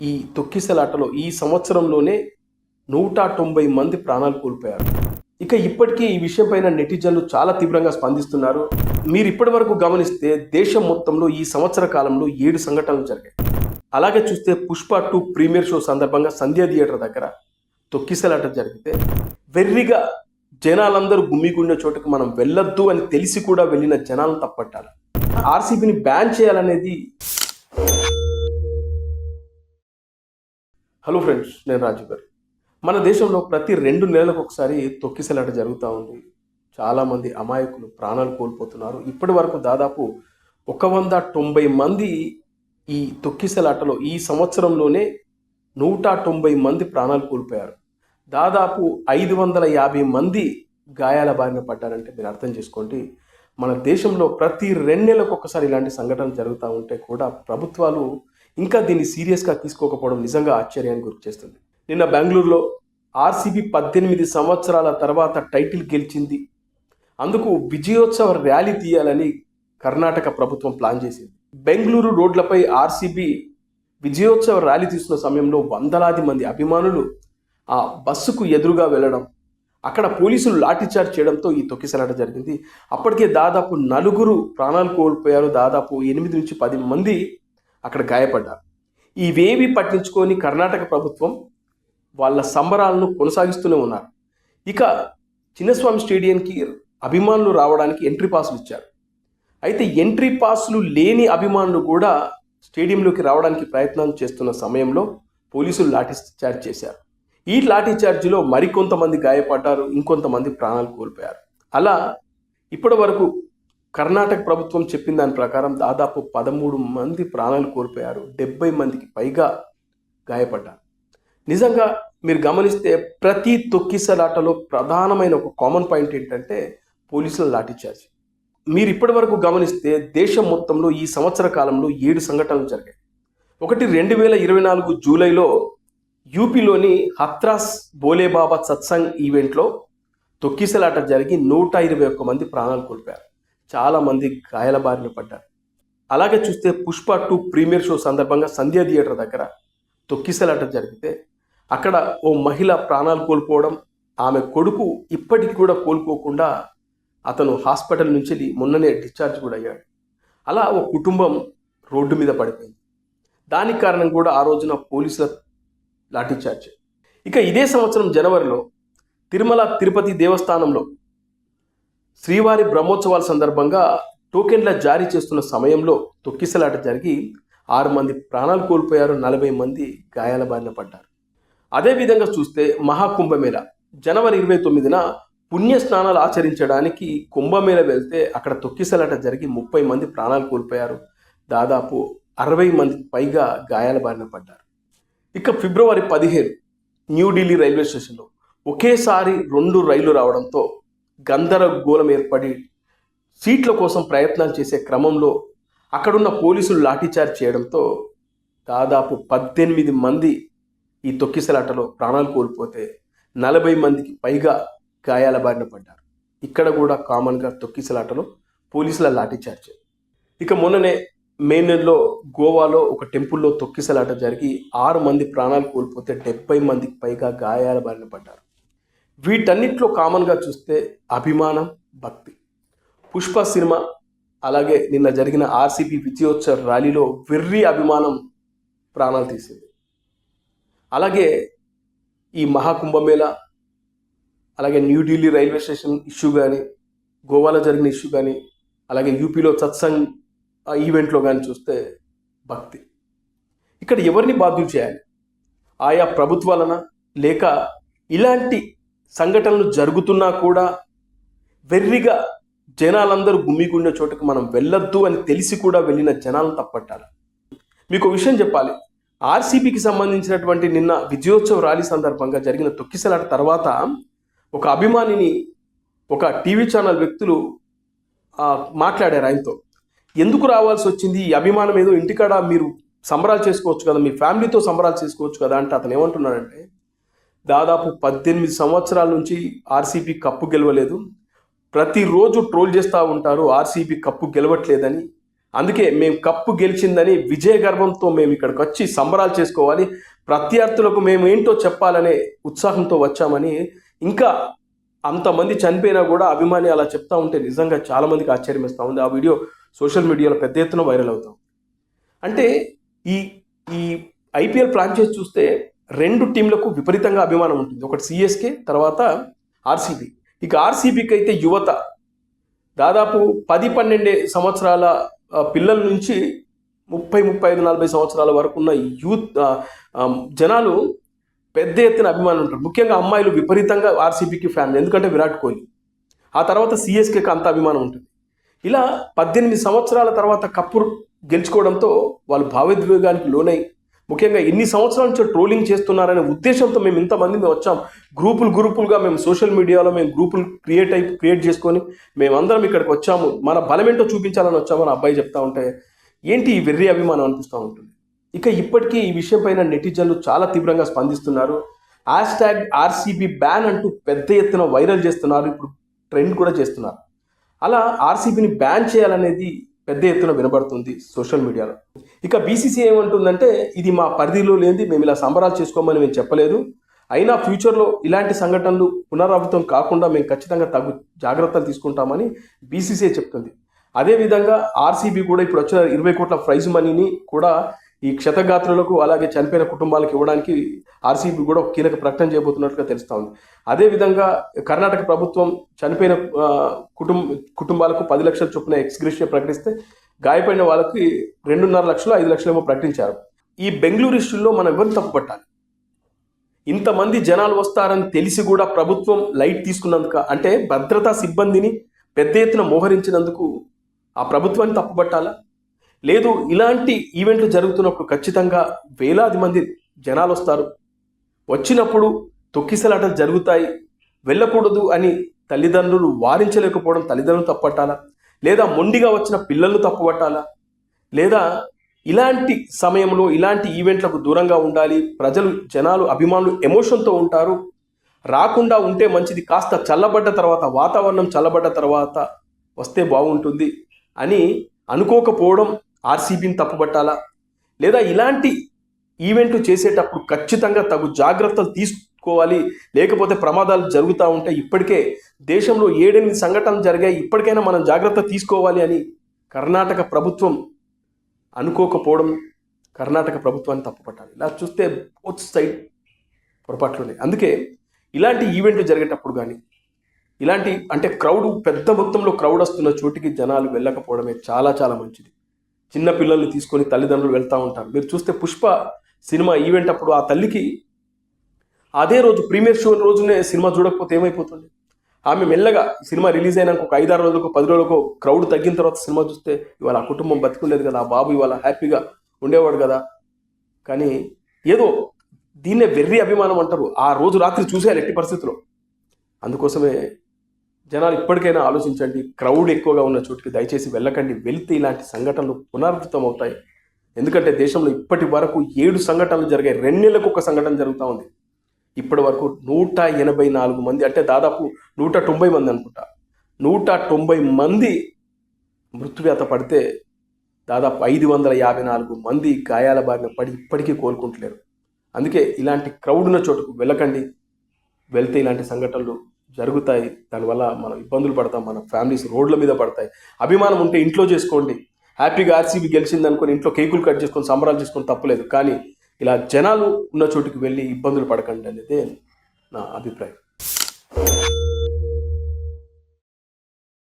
ఈ తొక్కిసలాటలో ఈ సంవత్సరంలోనే నూట తొంభై మంది ప్రాణాలు కోల్పోయారు. ఇక ఇప్పటికీ ఈ విషయంపైన నెటిజన్లు చాలా తీవ్రంగా స్పందిస్తున్నారు. మీరు ఇప్పటి వరకు గమనిస్తే దేశం మొత్తంలో ఈ సంవత్సర కాలంలో ఏడు సంఘటనలు జరిగాయి. అలాగే చూస్తే పుష్ప టూ ప్రీమియర్ షో సందర్భంగా సంధ్యా థియేటర్ దగ్గర తొక్కిసలాట జరిగితే వెర్రిగా జనాలందరూ గుమ్మిగుండే చోటకి మనం వెళ్ళొద్దు అని తెలిసి కూడా వెళ్ళిన జనాలను తప్పట్టాలి. ఆర్సీబీని బ్యాన్ చేయాలనేది హలో ఫ్రెండ్స్ నేను రాజు గారు. మన దేశంలో ప్రతి రెండు నెలలకు ఒకసారి తొక్కిసలాట జరుగుతూ ఉంది. చాలామంది అమాయకులు ప్రాణాలు కోల్పోతున్నారు. ఇప్పటి వరకు దాదాపు ఒక వంద తొంభై మంది ఈ తొక్కిసలాటలో ఈ సంవత్సరంలోనే నూట తొంభై మంది ప్రాణాలు కోల్పోయారు. దాదాపు ఐదు వందల యాభై మంది గాయాల బారిన పడ్డారంటే మీరు అర్థం చేసుకోండి. మన దేశంలో ప్రతి రెండు నెలలకు ఒకసారి ఇలాంటి సంఘటనలు జరుగుతూ ఉంటే కూడా ప్రభుత్వాలు ఇంకా దీన్ని సీరియస్గా తీసుకోకపోవడం నిజంగా ఆశ్చర్యాన్ని గుర్తు చేస్తుంది నిన్న బెంగళూరులో ఆర్సీబీ పద్దెనిమిది సంవత్సరాల తర్వాత టైటిల్ గెలిచింది. అందుకు విజయోత్సవ ర్యాలీ తీయాలని కర్ణాటక ప్రభుత్వం ప్లాన్ చేసింది. బెంగళూరు రోడ్లపై ఆర్సీబీ విజయోత్సవ ర్యాలీ తీస్తున్న సమయంలో వందలాది మంది అభిమానులు ఆ బస్సుకు ఎదురుగా వెళ్ళడం అక్కడ పోలీసులు లాఠీచార్జ్ చేయడంతో ఈ తొక్కిసలాట జరిగింది. అప్పటికే దాదాపు నలుగురు ప్రాణాలు కోల్పోయారు. దాదాపు ఎనిమిది నుంచి పది మంది అక్కడ గాయపడ్డారు ఇవేవి పట్టించుకొని కర్ణాటక ప్రభుత్వం వాళ్ళ సంబరాలను కొనసాగిస్తూనే ఉన్నారు. ఇక చిన్నస్వామి స్టేడియంకి అభిమానులు రావడానికి ఎంట్రీ పాసులు ఇచ్చారు. అయితే ఎంట్రీ పాసులు లేని అభిమానులు కూడా స్టేడియంలోకి రావడానికి ప్రయత్నం చేస్తున్న సమయంలో పోలీసులు లాఠీ చార్జ్ చేశారు. ఈ లాఠీ చార్జిలో మరికొంతమంది గాయపడ్డారు ఇంకొంతమంది ప్రాణాలు కోల్పోయారు. అలా ఇప్పటి వరకు కర్ణాటక ప్రభుత్వం చెప్పిన దాని ప్రకారం దాదాపు పదమూడు మంది ప్రాణాలు కోల్పోయారు డెబ్బై మందికి పైగా గాయపడ్డారు. నిజంగా మీరు గమనిస్తే ప్రతి తొక్కిసలాటలో ప్రధానమైన ఒక కామన్ పాయింట్ ఏంటంటే పోలీసుల లాఠీచార్జ్. మీరు ఇప్పటి వరకు గమనిస్తే దేశం మొత్తంలో ఈ సంవత్సర కాలంలో ఏడు సంఘటనలు జరిగాయి. ఒకటి రెండు వేల ఇరవై నాలుగు జూలైలో యూపీలోని హత్రాస్ బోలేబాబా సత్సంగ్ ఈవెంట్లో తొక్కిసలాట జరిగి నూట ఇరవై ఒక్క మంది ప్రాణాలు కోల్పోయారు. చాలామంది గాయాల బారిన పడ్డారు. అలాగే చూస్తే పుష్ప టూ ప్రీమియర్ షో సందర్భంగా సంధ్యా థియేటర్ దగ్గర తొక్కిసలాట జరిగితే అక్కడ ఓ మహిళ ప్రాణాలు కోల్పోవడం ఆమె కొడుకు ఇప్పటికి కూడా కోల్పోకుండా అతను హాస్పిటల్ నుంచి మొన్ననే డిశ్చార్జ్ కూడా అయ్యాడు. అలా ఓ కుటుంబం రోడ్డు మీద పడిపోయింది. దానికి కారణం కూడా ఆ రోజున పోలీసుల లాఠీచార్జ్ ఇక ఇదే సంవత్సరం జనవరిలో తిరుమల తిరుపతి దేవస్థానంలో శ్రీవారి బ్రహ్మోత్సవాల సందర్భంగా టోకెన్ల జారీ చేస్తున్న సమయంలో తొక్కిసలాట జరిగి ఆరు మంది ప్రాణాలు కోల్పోయారు నలభై మంది గాయాల బారిన పడ్డారు. అదేవిధంగా చూస్తే మహాకుంభమేళ. జనవరి ఇరవై తొమ్మిదిన పుణ్య స్నానాలు ఆచరించడానికి కుంభమేళ వెళ్తే అక్కడ తొక్కిసలాట జరిగి ముప్పై మంది ప్రాణాలు కోల్పోయారు. దాదాపు అరవై మందికి పైగా గాయాల బారిన పడ్డారు. ఇక ఫిబ్రవరి పదిహేను న్యూఢిల్లీ రైల్వే స్టేషన్లో ఒకేసారి రెండు రైళ్ళు రావడంతో గందరగోళం ఏర్పడి సీట్ల కోసం ప్రయత్నాలు చేసే క్రమంలో అక్కడున్న పోలీసులు లాఠీచార్జ్ చేయడంతో దాదాపు పద్దెనిమిది మంది ఈ తొక్కిసలాటలో ప్రాణాలు కోల్పోతే నలభై మందికి పైగా గాయాల బారిన పడ్డారు. ఇక్కడ కూడా కామన్గా తొక్కిసలాటలో పోలీసుల లాఠీచార్జ్. ఇక మొన్ననే మే నెలలో గోవాలో ఒక టెంపుల్లో తొక్కిసలాట జరిగి ఆరు మంది ప్రాణాలు కోల్పోతే డెబ్బై మందికి పైగా గాయాల బారిన పడ్డారు. వీటన్నిటిలో కామన్గా చూస్తే అభిమానం భక్తి. పుష్ప సినిమా అలాగే నిన్న జరిగిన ఆర్సీపీ విజయోత్సవ ర్యాలీలో వెర్రి అభిమానం ప్రాణాలు తీసింది. అలాగే ఈ మహాకుంభమేళ అలాగే న్యూఢిల్లీ రైల్వే స్టేషన్ ఇష్యూ కానీ గోవాలో జరిగిన ఇష్యూ కానీ అలాగే యూపీలో సత్సంగ్ ఆ ఈవెంట్లో కానీ చూస్తే భక్తి. ఇక్కడ ఎవరిని బాధ్యులు చేయాలి? ఆయా ప్రభుత్వాలన? లేక ఇలాంటి సంఘటనలు జరుగుతున్నా కూడా వెర్రిగా జనాలందరూ గుమ్మిగుండే చోటకు మనం వెళ్ళొద్దు అని తెలిసి కూడా వెళ్ళిన జనాలను తప్పట్టాలి. మీకు విషయం చెప్పాలి. ఆర్సీబీకి సంబంధించినటువంటి నిన్న విజయోత్సవ ర్యాలీ సందర్భంగా జరిగిన తొక్కిసలాట తర్వాత ఒక అభిమానిని ఒక టీవీ ఛానల్ వ్యక్తులు మాట్లాడారు ఆయనతో. ఎందుకు రావాల్సి వచ్చింది? ఈ అభిమానం ఏదో ఇంటికాడ మీరు సంబరాలు చేసుకోవచ్చు కదా మీ ఫ్యామిలీతో సంబరాలు చేసుకోవచ్చు కదా అంటే అతను ఏమంటున్నాడంటే దాదాపు పద్దెనిమిది సంవత్సరాల నుంచి ఆర్సీబీ కప్పు గెలవలేదు. ప్రతిరోజు ట్రోల్ చేస్తూ ఉంటారు ఆర్సీబీ కప్పు గెలవట్లేదని. అందుకే మేము కప్పు గెలిచిందని విజయ గర్వంతో మేము ఇక్కడికి వచ్చి సంబరాలు చేసుకోవాలి. ప్రత్యర్థులకు మేము ఏంటో చెప్పాలనే ఉత్సాహంతో వచ్చామని. ఇంకా అంతమంది చనిపోయినా కూడా అభిమాని అలా చెప్తా ఉంటే నిజంగా చాలామందికి ఆశ్చర్యం ఇస్తూ ఉంది. ఆ వీడియో సోషల్ మీడియాలో పెద్ద ఎత్తున వైరల్ అవుతాం. అంటే ఈ ఈ ఐపీఎల్ ప్లాన్ చేసి చూస్తే రెండు టీంలకు విపరీతంగా అభిమానం ఉంటుంది. ఒకటి సిఎస్కే తర్వాత ఆర్సీబీ ఇక ఆర్సీబీకి అయితే యువత దాదాపు పది పన్నెండు సంవత్సరాల పిల్లల నుంచి ముప్పై ముప్పై ఐదు నలభై సంవత్సరాల వరకు ఉన్న యూత్ జనాలు పెద్ద ఎత్తున అభిమానులు ఉంటారు. ముఖ్యంగా అమ్మాయిలు విపరీతంగా ఆర్సీబీకి ఫ్యాన్ ఎందుకంటే విరాట్ కోహ్లీ. ఆ తర్వాత సిఎస్కేకి అంత అభిమానం ఉంటుంది. ఇలా పద్దెనిమిది సంవత్సరాల తర్వాత కప్పు గెలుచుకోవడంతో వాళ్ళు భావోద్వేగానికి లోనై ముఖ్యంగా ఇన్ని సంవత్సరాల నుంచి ట్రోలింగ్ చేస్తున్నారనే ఉద్దేశంతో మేము ఇంతమంది మేము వచ్చాం. గ్రూపులు గ్రూపులుగా మేము సోషల్ మీడియాలో మేము గ్రూపులు క్రియేట్ అయి క్రియేట్ చేసుకొని మేమందరం ఇక్కడికి వచ్చాము. మన బలమేంటో చూపించాలని వచ్చామని అబ్బాయి చెప్తా ఉంటే ఏంటి ఈ వెర్రి అభిమానం అనిపిస్తూ ఉంటుంది. ఇక ఇప్పటికీ ఈ విషయం పైన నెటిజన్లు చాలా తీవ్రంగా స్పందిస్తున్నారు. హ్యాష్ ట్యాగ్ ఆర్సీబీ బ్యాన్ అంటూ పెద్ద ఎత్తున వైరల్ చేస్తున్నారు. ఇప్పుడు ట్రెండ్ కూడా చేస్తున్నారు. అలా ఆర్సీబీని బ్యాన్ చేయాలనేది పెద్ద ఎత్తున వినబడుతుంది సోషల్ మీడియాలో. ఇక బీసీసీ ఏమంటుందంటే ఇది మా పరిధిలో లేనిది మేము ఇలా సంబరాలు చేసుకోమని మేము చెప్పలేదు. అయినా ఫ్యూచర్లో ఇలాంటి సంఘటనలు పునరావృతం కాకుండా మేము ఖచ్చితంగా తగు జాగ్రత్తలు తీసుకుంటామని బీసీసీఏ చెప్తుంది. అదేవిధంగా ఆర్సీబీ కూడా ఇప్పుడు వచ్చిన ఇరవై కోట్ల ప్రైజ్ మనీని కూడా ఈ క్షతగాత్రులకు అలాగే చనిపోయిన కుటుంబాలకు ఇవ్వడానికి ఆర్సీబీ కూడా ఒక కీలక ప్రకటన చేయబోతున్నట్టుగా తెలుస్తా ఉంది. అదేవిధంగా కర్ణాటక ప్రభుత్వం చనిపోయిన కుటుంబ కుటుంబాలకు పది లక్షల చొప్పున ఎక్స్గ్రేషియా ప్రకటిస్తే గాయపడిన వాళ్ళకి రెండున్నర లక్షలు ఐదు లక్షలేమో ప్రకటించారు. ఈ బెంగళూరు ఇష్యూల్లో మనం ఎవరిని తప్పుపట్టాలి ఇంతమంది జనాలు వస్తారని తెలిసి కూడా ప్రభుత్వం లైట్ తీసుకున్నందుక అంటే భద్రతా సిబ్బందిని పెద్ద ఎత్తున మోహరించినందుకు ఆ ప్రభుత్వాన్ని తప్పుపట్టాలా లేదు ఇలాంటి ఈవెంట్లు జరుగుతున్నప్పుడు ఖచ్చితంగా వేలాది మంది జనాలు వస్తారు. వచ్చినప్పుడు తొక్కిసలాటలు జరుగుతాయి. వెళ్ళకూడదు అని తల్లిదండ్రులు వారించలేకపోవడం తల్లిదండ్రులు తప్పట్టాలా? లేదా మొండిగా వచ్చిన పిల్లలు తప్పుపట్టాలా? లేదా ఇలాంటి సమయంలో ఇలాంటి ఈవెంట్లకు దూరంగా ఉండాలి ప్రజలు జనాలు అభిమానులు ఎమోషన్తో ఉంటారు. రాకుండా ఉంటే మంచిది కాస్త చల్లబడ్డ తర్వాత వాతావరణం చల్లబడ్డ తర్వాత వస్తే బాగుంటుంది అని అనుకోకపోవడం ఆర్సీబీని తప్పుపట్టాలా? లేదా ఇలాంటి ఈవెంట్లు చేసేటప్పుడు ఖచ్చితంగా తగు జాగ్రత్తలు తీసుకోవాలి లేకపోతే ప్రమాదాలు జరుగుతూ ఉంటాయి ఇప్పటికే దేశంలో ఏడెనిమిది సంఘటనలు జరిగాయి ఇప్పటికైనా మనం జాగ్రత్త తీసుకోవాలి అని కర్ణాటక ప్రభుత్వం అనుకోకపోవడం కర్ణాటక ప్రభుత్వాన్ని తప్పుపట్టాలి. ఇలా చూస్తే బోత్ సైడ్ ఉన్నాయి. అందుకే ఇలాంటి ఈవెంట్లు జరిగేటప్పుడు కానీ ఇలాంటి అంటే క్రౌడ్ పెద్ద మొత్తంలో క్రౌడ్ వస్తున్న చోటికి జనాలు వెళ్ళకపోవడమే చాలా చాలా మంచిది. చిన్న పిల్లల్ని తీసుకొని తల్లిదండ్రులు వెళ్తూ ఉంటారు. మీరు చూస్తే పుష్ప సినిమా ఈవెంట్ అప్పుడు ఆ తల్లికి అదే రోజు ప్రీమియర్ షో రోజునే సినిమా చూడకపోతే ఏమైపోతుంది? ఆమె మెల్లగా సినిమా రిలీజ్ అయినాక ఒక ఐదారు రోజులకు పది రోజులకు క్రౌడ్ తగ్గిన తర్వాత సినిమా చూస్తే ఇవాళ ఆ కుటుంబం బతికుండేది కదా ఆ బాబు ఇవాళ హ్యాపీగా ఉండేవాడు కదా. కానీ ఏదో దీన్నే వెర్రి అభిమానం అంటారు. ఆ రోజు రాత్రి చూసేయాలి ఎట్టి పరిస్థితిలో. అందుకోసమే జనాలు ఇప్పటికైనా ఆలోచించండి. క్రౌడ్ ఎక్కువగా ఉన్న చోటుకి దయచేసి వెళ్ళకండి. వెళ్తే ఇలాంటి సంఘటనలు పునరావృతం అవుతాయి ఎందుకంటే దేశంలో ఇప్పటి వరకు ఏడు సంఘటనలు జరిగాయి. రెండేళ్ళకు ఒక సంఘటన జరుగుతూ ఉంది. ఇప్పటి వరకు నూట ఎనభై నాలుగు మంది అంటే దాదాపు నూట తొంభై మంది అనుకుంటా. నూట తొంభై మంది మృత్యువ్యాత పడితే దాదాపు ఐదు వందల యాభై నాలుగు మంది గాయాల బారిన పడి ఇప్పటికీ కోలుకుంటలేరు. అందుకే ఇలాంటి క్రౌడ్ ఉన్న చోటుకు వెళ్ళకండి. వెళ్తే ఇలాంటి సంఘటనలు జరుగుతాయి. దానివల్ల మనం ఇబ్బందులు పడతాం. మన ఫ్యామిలీస్ రోడ్ల మీద పడతాయి. అభిమానం ఉంటే ఇంట్లో చేసుకోండి. హ్యాపీగా ఆర్సీబీ గెలిచింది అనుకొని ఇంట్లో కేకులు కట్ చేసుకొని సంబరాలు చేసుకొని తప్పలేదు. కానీ ఇలా జనాలు ఉన్న చోటుకి వెళ్ళి ఇబ్బందులు పడకండి అనేది నా అభిప్రాయం.